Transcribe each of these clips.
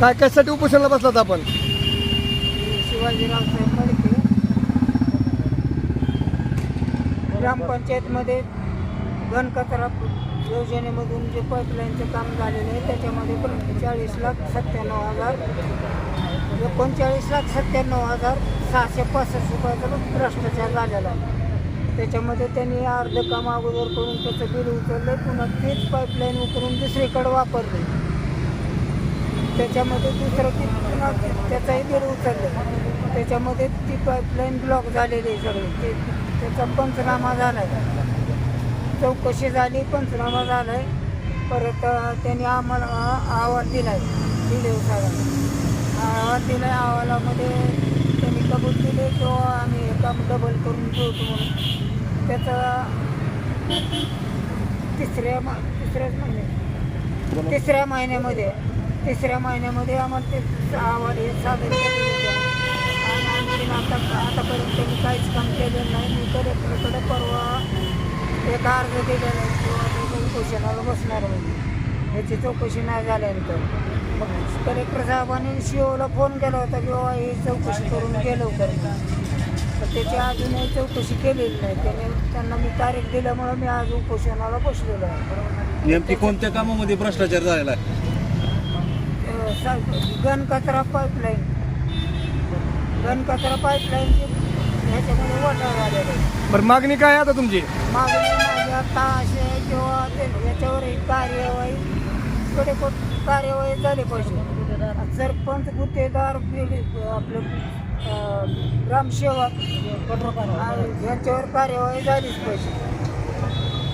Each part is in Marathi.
काय कशासाठी उपोषणला बसलात आपण? शिवाजीराव साहेब ग्रामपंचायतमध्ये घनकचरा योजनेमधून जे पाईपलाईनचं काम झालेलं आहे त्याच्यामध्ये पण चाळीस लाख सत्त्याण्णव हजार एकोणचाळीस लाख सत्त्याण्णव हजार सहाशे पासष्ट रुपयाचा भ्रष्टाचार झालेला आहे. त्याच्यामध्ये त्यांनी अर्ध काम अगोदर करून त्याचं बिल उचललं पुन्हा तीच पाईपलाईन उकरून दुसरीकडे वापरले त्याच्यामध्ये दुसरं की पुन्हा त्याचाही बिल उचललं त्याच्यामध्ये ती पाईपलाईन ब्लॉक झालेली आहे सगळी. ते त्याचा पंचनामा झाला आहे चौकशी झाली पंचनामा झाला आहे परत त्यांनी आम्हाला अहवाल दिलाय दिले साहेबांना. अहवाल दिलाय अहवालामध्ये त्यांनी कबूल केले तो आम्ही काम डबल करून ठेवतो म्हणून. त्याचा तिसऱ्या मा तिसऱ्याच महिन्यात. तिसऱ्या महिन्यामध्ये तिसऱ्या महिन्यामध्ये आम्हाला ते अहवाल हे सादर केले आणि आणखीन आता आतापर्यंत त्यांनी काहीच काम केलेलं नाही. मी परवा परवा एक अर्ज दिलेला आहे? किंवा मी उपोषणाला बसणार म्हणजे याची चौकशी नाही झाल्यानंतर. मग कलेक्टर साहेबांनी शिओला फोन केला होता किंवा ही चौकशी करून गेलो तर तर त्याची अजूनही चौकशी केलेली नाही. त्याने त्यांना मी तारीख दिल्यामुळं मी आज उपोषणाला बसलेलो आहे. नेमकी कोणत्या कामामध्ये भ्रष्टाचार झालेला आहे? सा- घनकचरा पाईपलाईन घनकचरा पाईपलाईनची ह्याच्यामध्ये वटा आहे बरं मागणी काय आहे आता तुमची? मागणी माझी आता अशी आहे किंवा ते याच्यावर कार्यवाही कडे कार्यवाही झाली पाहिजे. सरपंच गुत्तेदार पीडित आपलं अं, ग्रामसेवक आणि यांच्यावर कार्यवाही झालीच पाहिजे.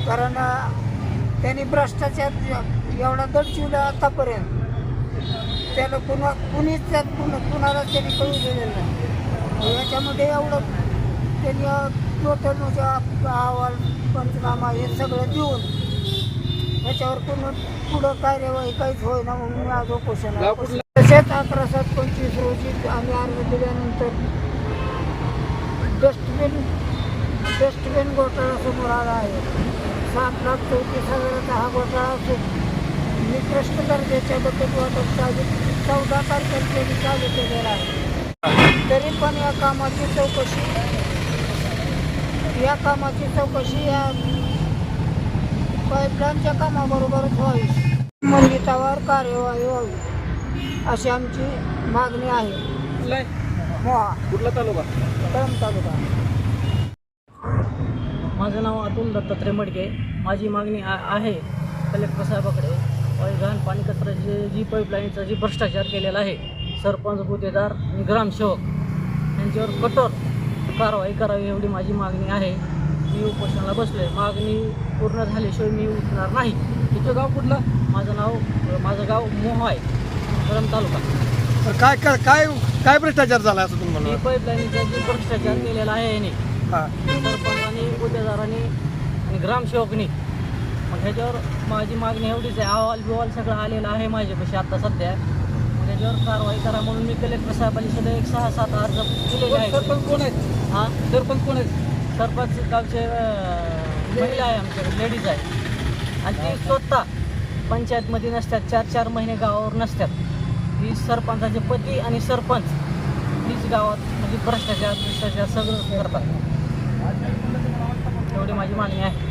कारण अं, त्यांनी भ्रष्टाचार एवढा दडचिवला आतापर्यंत. त्याला कुणा कुणीच त्यात कुणा कुणाला त्यांनी कळू दिलेलं नाही. याच्यामध्ये एवढं त्यांनी आप- अहवाल पंचनामा हे सगळं देऊन याच्यावर पूर्ण पुढं कार्यवाही काहीच होईना म्हणून मी आज उपोषण तसेच अकरा सात पंचवीस रोजी आम्ही अर्ज दिल्यानंतर डस्टबिन डस्टबिन घोटाळा समोर आला आहे. सात लाख चौतीस हजाराचा हा घोटाळा असून निकृष्ट दर्जाच्या बकेट वाटप चालू चौदा तारखेला चालू केलेला आहे. तरी पण या कामाची चौकशी या कामाची चौकशी या पाईपलाईनच्या कामाबरोबरच व्हावी. मंडितावर कार्यवाही व्हावी अशी आमची मागणी आहे. कुठला तालुका? कळंब तालुका. माझं नाव अतुल दत्तात्रय मडके. माझी मागणी आहे कलेक्टर साहेबाकडे. घाण पाणी कचऱ्याची जी पाईपलाईनचा जी भ्रष्टाचार केलेला आहे सरपंच गुत्तेदार आणि ग्रामसेवक यांच्यावर कठोर कारवाई करावी एवढी माझी मागणी आहे. मी उपोषणाला बसलो आहे मागणी पूर्ण झाल्याशिवाय मी उठणार नाही. तुझं गाव कुठलं? माझं नाव माझं गाव मोह आहे तालुका. काय काय काय काय भ्रष्टाचार झाला असं तुम्ही पाईपलाईनचा जी भ्रष्टाचार केलेला आहे याने हां. सरपंचांनी गुत्तेदारांनी आणि ग्रामसेवकनी मग ह्याच्यावर माझी मागणी एवढीच आहे. अहवाल बिहवाल सगळं आलेलं आहे माझ्यापाशी आता सध्या. ह्याच्यावर कारवाई करा म्हणून मी कलेक्टर साहेबांनी सुद्धा एक सहा सात अर्ज दिलेले आहेत. सरपंच कोण आहेत? हां? सरपंच कोण आहेत? सरपंच गावचे अं, महिला आहे आमच्याकडे लेडीज आहे आणि ती स्वतः पंचायतमध्ये नसतात चार चार महिने गावावर नसतात. ही सरपंचाचे पती आणि सरपंच हीच गावात म्हणजे भ्रष्टाचार भ्रष्टाचार सगळं करतात. एवढी माझी मागणी आहे.